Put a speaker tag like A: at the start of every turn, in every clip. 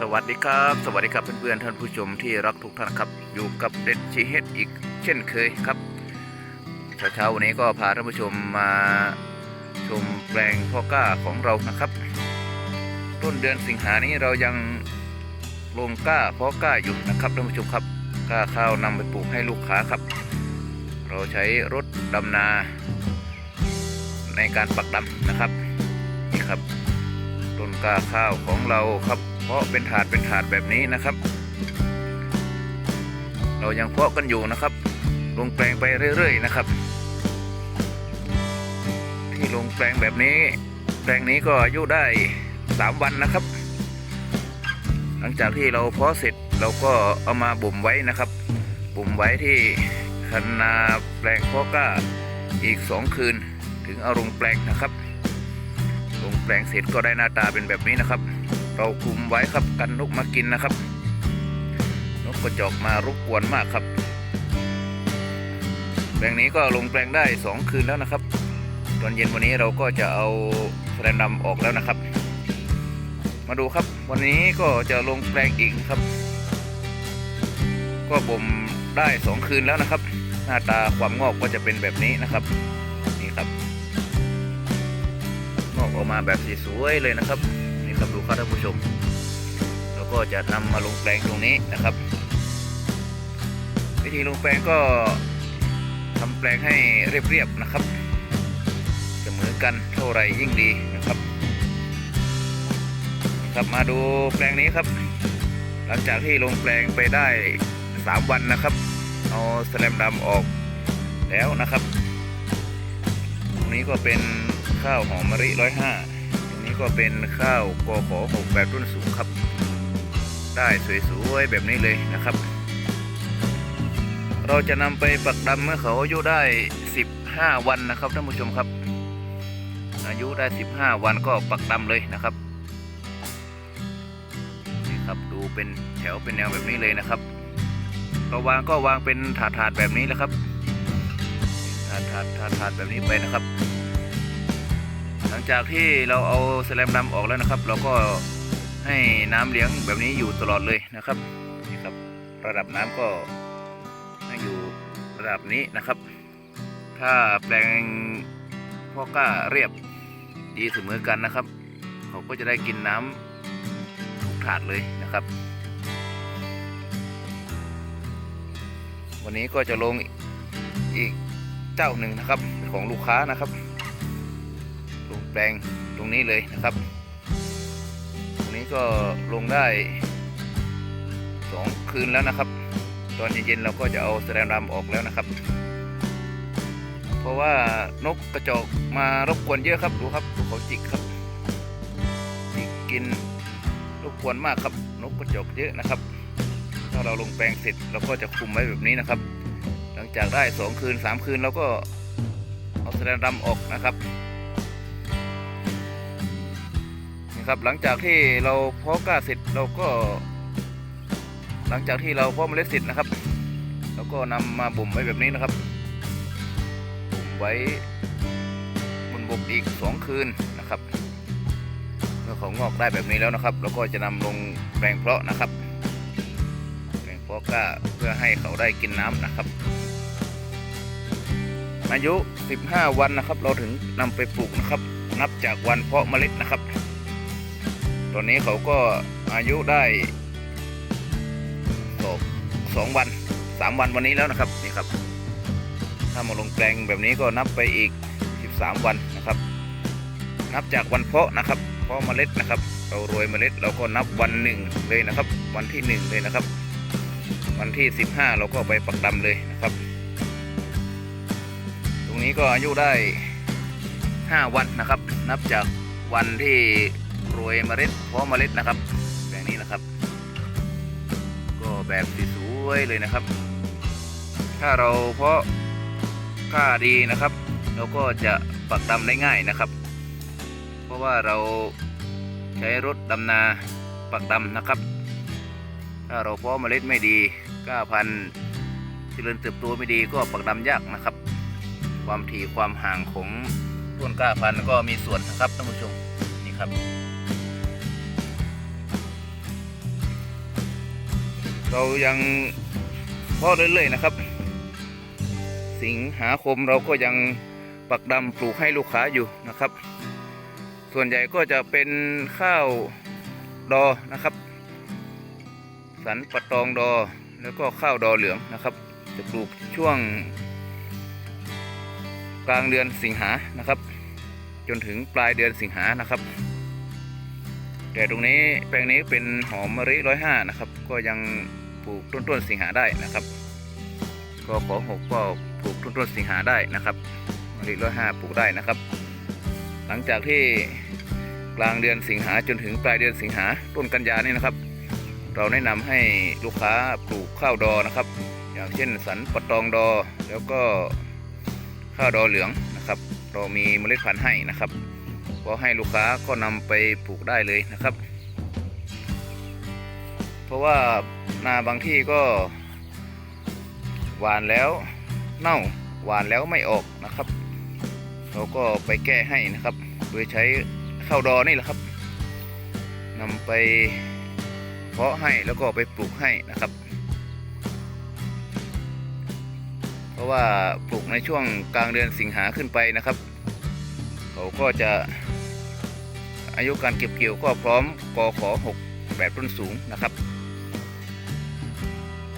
A: สวัสดีครับ สวัสดีครับเพื่อนๆท่านผู้ชมที่รักทุกท่านครับอยู่กับเด็ดชีเฮดอีกเช่นเคยครับเช้าๆวันนี้ก็พาท่านผู้ชมมาชมแปลงพ่อกล้าของเรานะครับ ต้นเดือนสิงหานี้เรายังลงกล้าพาะกล้าอยู่นะครับท่านผู้ชมครับกล้าข้าวนำไปปลูกให้ลูกค้าครับ เราใช้รถดำนา ในการปักดำนะครับนี่ครับต้นกล้าข้าวของเราครับ เพาะเป็นถาดเป็นถาดแบบนี้นะครับ เรายังเพาะกันอยู่นะครับ ลงแปลงไปเรื่อย ๆ นะครับ ที่ลงแปลงแบบนี้ แปลงนี้ก็อายุได้ 3 วันนะครับ หลังจากที่เราเพาะเสร็จเราก็เอามาบ่มไว้นะครับบ่มไว้ที่คันนาแปลงเพาะก้าอีก 2 คืน ถึงเอาลงแปลงนะครับลงแปลงเสร็จก็ได้หน้าตาเป็นแบบนี้นะครับ เราคุมไว้ครับกันนกมากินนะครับ นกกระจอกมารบกวนมากครับ แปลงนี้ก็ลงแปลงได้ 2 คืนแล้วนะครับ ตอนเย็นวันนี้เราก็จะเอาแรนดำออกแล้วนะครับ มาดูครับ วันนี้ก็จะลงแปลงอีกครับ ก็บ่มได้ 2 คืนแล้วนะครับ หน้าตาความงอกก็จะเป็นแบบนี้นะครับนี่ครับงอกออกมาแบบสวยเลยนะครับ ครับดูครับท่านผู้ชม แล้วก็จะนำมาลงแปลงตรงนี้นะครับ วิธีลงแปลงก็ทำแปลงให้เรียบๆนะครับเสมอกันเท่าไหรยิ่งดีนะครับครับมาดูแปลงนี้ครับ หลังจากที่ลงแปลงไปได้ 3 วันนะครับเอาสแลมดำออกแล้วนะครับ ตรงนี้ก็เป็นข้าวหอมมะลิร้อยห้า ก็เป็นข้าวกอขอหกแบบรุ่นสูงครับ ได้สวยๆแบบนี้เลยนะครับ เราจะนำไปปักดำเมื่อเขาอายุได้ 15 วันนะครับท่านผู้ชมครับ อายุได้ 15 วันก็ปักดำเลยนะครับนี่ครับดูเป็นแถวเป็นแนวแบบนี้เลยนะครับเราวางก็วางเป็นถาดๆแบบนี้แหละครับถาดถาดถาดถาดแบบนี้ไปนะครับ หลังจากที่เราเอาสแลมดำออกแล้วนะครับ เราก็ให้น้ำเลี้ยงแบบนี้อยู่ตลอดเลยนะครับนี่ครับ ระดับน้ำก็ให้อยู่ระดับนี้นะครับ ถ้าแปลงพ่อก้าเรียบดีเสมอกันนะครับ เขาก็จะได้กินน้ำทุกถาดเลยนะครับ วันนี้ก็จะลงอีกเจ้าหนึ่งนะครับของลูกค้านะครับ แปลงตรงนี้เลยนะครับ ตรงนี้ก็ลงได้สองคืนแล้วนะครับ ตอนเย็นๆเราก็จะเอาแสดงรำออกแล้วนะครับ เพราะว่านกกระจอกมารบกวนเยอะครับดูครับเขาจิกครับจิกกินรบกวนมากครับ นกกระจอกเยอะนะครับ ถ้าเราลงแปลงเสร็จเราก็จะคุมไว้แบบนี้นะครับ หลังจากได้สองคืนสามคืนเราก็เอาแสลนดำออกนะครับ ครับ หลังจากที่เราเพาะกล้าเสร็จเราก็ หลังจากที่เราเพาะเมล็ดเสร็จนะครับเราก็นำมาบ่มไว้แบบนี้นะครับบ่มไว้บนบกอีกสองคืนนะครับเมื่อเขางอกได้แบบนี้แล้วนะครับเราก็จะนำลงแปลงเพาะนะครับแปลงเพาะกล้าเพื่อให้เขาได้กินน้ำนะครับ อายุ 15 วันนะครับ เราถึงนำไปปลูกนะครับ นับจากวันเพาะเมล็ดนะครับ อนนี้เขาก็อายุได้สองสองวัน3วันวันนี้แล้วนะครับนี่ครับ ถ้ามาลงแปลงแบบนี้ก็นับไปอีก 13 วันนะครับ นับจากวันเพาะนะครับ เพาะเมล็ดนะครับ เราโรยเมล็ดเราก็นับวันหนึ่งเลยนะครับ วันที่หนึ่งเลยนะครับ วันที่ 15 เราก็ไปปักดำเลยนะครับ ตรงนี้ก็อายุได้ 5 วันนะครับ นับจากวันที่ โรยเมล็ดเพาะเมล็ดนะครับแบบนี้นะครับ ก็แบบสวยๆเลยนะครับ ถ้าเราเพาะกล้าดีนะครับ เราก็จะปักดำได้ง่ายนะครับ เพราะว่าเราใช้รถดำนาปักดำนะครับ ถ้าเราเพาะเมล็ดไม่ดีก้าพันเจริญเติบโตไม่ดีก็ปักดำยากนะครับ ความถี่ความห่างของต้นกล้าพันธุ์ก็มีส่วนนะครับท่านผู้ชมนี่ครับ เรายังเพาะเรื่อยๆนะครับ สิงหาคมเราก็ยังปักดำปลูกให้ลูกค้าอยู่นะครับ ส่วนใหญ่ก็จะเป็นข้าวดอนะครับ สันปะตองดอแล้วก็ข้าวดอเหลืองนะครับ จะปลูกช่วง กลางเดือนสิงหานะครับ จนถึงปลายเดือนสิงหานะครับ แต่ตรงนี้แปลงนี้เป็นหอมมะลิร้อยห้านะครับ ก็ยังปลูกต้นต้นสิงหาได้นะครับก็ขอหกก็ปลูกต้นต้นสิงหาได้นะครับมะลิร้อยห้าปลูกได้นะครับ หลังจากที่กลางเดือนสิงหาจนถึงปลายเดือนสิงหาต้นกันยานี่นะครับ เราแนะนำให้ลูกค้าปลูกข้าวดอนะครับ อย่างเช่นสันปะตองดอแล้วก็ข้าวดอเหลืองนะครับ เรามีเมล็ดพันธุ์ให้นะครับ พอให้ลูกค้าก็นำไปปลูกได้เลยนะครับ เพราะว่านาบางที่ก็หวานแล้วเน่าหวานแล้วไม่ออกนะครับ เราก็ไปแก้ให้นะครับ โดยใช้ข้าวดอนี่แหละครับนำไปเพาะให้แล้วก็ไปปลูกให้นะครับ เพราะว่าปลูกในช่วงกลางเดือนสิงหาขึ้นไปนะครับ เขาก็จะ อายุการเก็บเกี่ยวก็พร้อมกอขอหกแบบต้นสูงนะครับ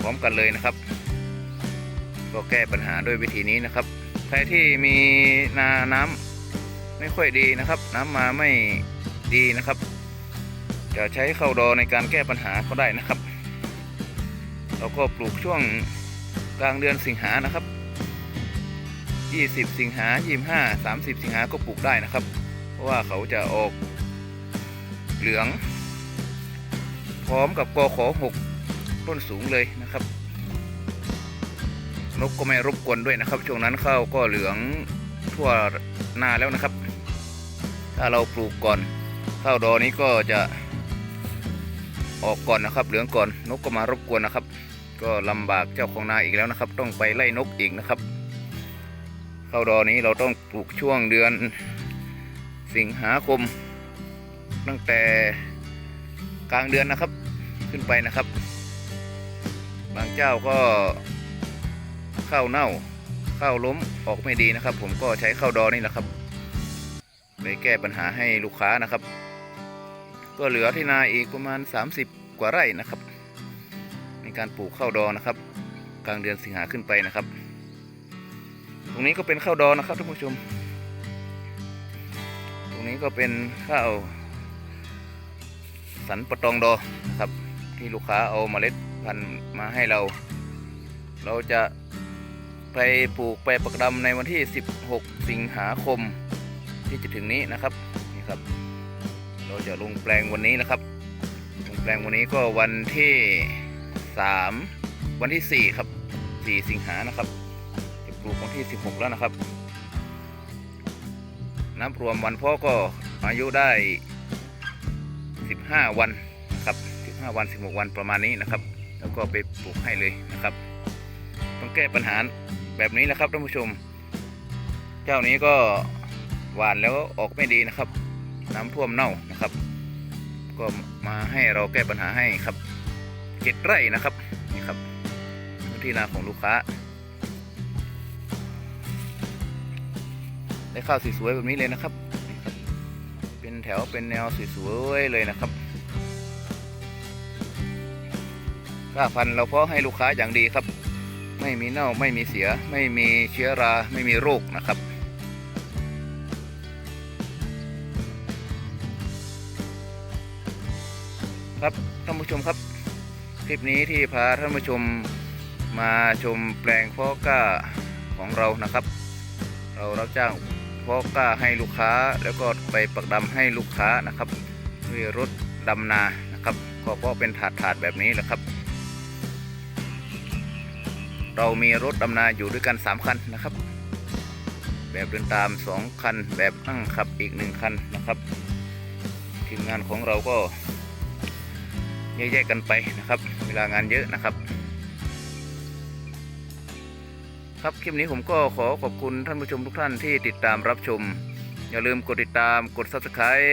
A: พร้อมกันเลยนะครับ ก็แก้ปัญหาด้วยวิธีนี้นะครับ ใครที่มีนาน้ำไม่ค่อยดีนะครับ น้ำมาไม่ดีนะครับ จะใช้เข้าดอในการแก้ปัญหาก็ได้นะครับเราก็ปลูกช่วงกลางเดือนสิงหานะครับ 20 สิงหา 25 30 สิงหาก็ปลูกได้นะครับ เพราะว่าเขาจะออก เหลือง พร้อมกับกอขอ6ต้นสูงเลยนะครับ นกก็ไม่รบกวนด้วยนะครับ ช่วงนั้นข้าวก็เหลืองทั่วนาแล้วนะครับ ถ้าเราปลูกก่อนข้าวดอนี้ก็จะออกก่อนนะครับ เหลืองก่อนนกก็มารบกวนนะครับ ก็ลำบากเจ้าของนาอีกแล้วนะครับ ต้องไปไล่นกอีกนะครับข้าวดอนี้เราต้องปลูกช่วงเดือนสิงหาคม ตั้งแต่กลางเดือนนะครับขึ้นไปนะครับ บางเจ้าก็ข้าวเน่าข้าวล้มออกไม่ดีนะครับ ผมก็ใช้ข้าวดอนี่แหละครับไปแก้ปัญหาให้ลูกค้านะครับ ก็เหลือที่นาอีกประมาณ 30 กว่าไร่นะครับในการปลูกข้าวดอนะครับ กลางเดือนสิงหาขึ้นไปนะครับ ตรงนี้ก็เป็นข้าวดอนะครับท่านผู้ชม ตรงนี้ก็เป็นข้าว สันปะตองดอนะครับ ที่ลูกค้าเอาเมล็ดพันธุ์มาให้เรา เราจะไปปลูกไปปักดำในวันที่ 16 สิงหาคมที่จะถึงนี้นะครับนี่ครับ เราจะลงแปลงวันนี้นะครับลงแปลงวันนี้ก็วันที่ 3 วันที่ 4 ครับ 4 สิงหานะครับ จะปลูกวันที่ 16 แล้วนะครับนับรวมวันพ่อก็อายุได้ 15 วันนะครับ15 วัน 16 วันประมาณนี้นะครับ แล้วก็ไปปลูกให้เลยนะครับ ต้องแก้ปัญหาแบบนี้นะครับท่านผู้ชม เจ้านี้ก็หวานแล้วออกไม่ดีนะครับ น้ำท่วมเน่านะครับ ก็มาให้เราแก้ปัญหาให้ครับเจ็ดไร่นะครับนี่ครับพื้นที่นาของลูกค้า ได้ข้าวสวยๆแบบนี้เลยนะครับ เป็นแถวเป็นแนวสวยๆเลยนะครับก้าพันเราเพาะให้ลูกค้าอย่างดีครับ ไม่มีเน่าไม่มีเสีย ไม่มีเชื้อราไม่มีโรคนะครับครับท่านผู้ชมครับ คลิปนี้ที่พาท่านผู้ชมมาชมแปลงเพาะก้าของเรานะครับ เรารับจ้าง เพาะกล้าให้ลูกค้าแล้วก็ไปปักดำให้ลูกค้านะครับด้วยรถดำนานะครับก็เพาะเป็นถาดถาดแบบนี้แหละครับ เรามีรถดำนาอยู่ด้วยกัน 3 คันนะครับ แบบเดินตาม 2 คัน แบบนั่งขับอีก 1 คันนะครับ ทีมงานของเราก็แยกๆกันไปนะครับ เวลางานเยอะนะครับ ครับคลิปนี้ผมก็ขอขอบคุณท่านผู้ชมทุกท่านที่ติดตามรับชม อย่าลืมกดติดตามกด subscribe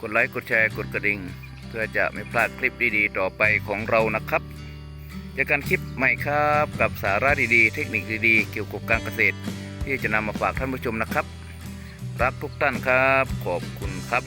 A: กดไลค์กดแชร์กดกระดิ่ง เพื่อจะไม่พลาดคลิปดีๆ ต่อไปของเรานะครับจอกันคลิปใหม่ครับกับสาระดีๆ เทคนิคดีๆ เกี่ยวกับการเกษตร ที่จะนำมาฝากท่านผู้ชมนะครับ รักทุกท่านครับขอบคุณครับ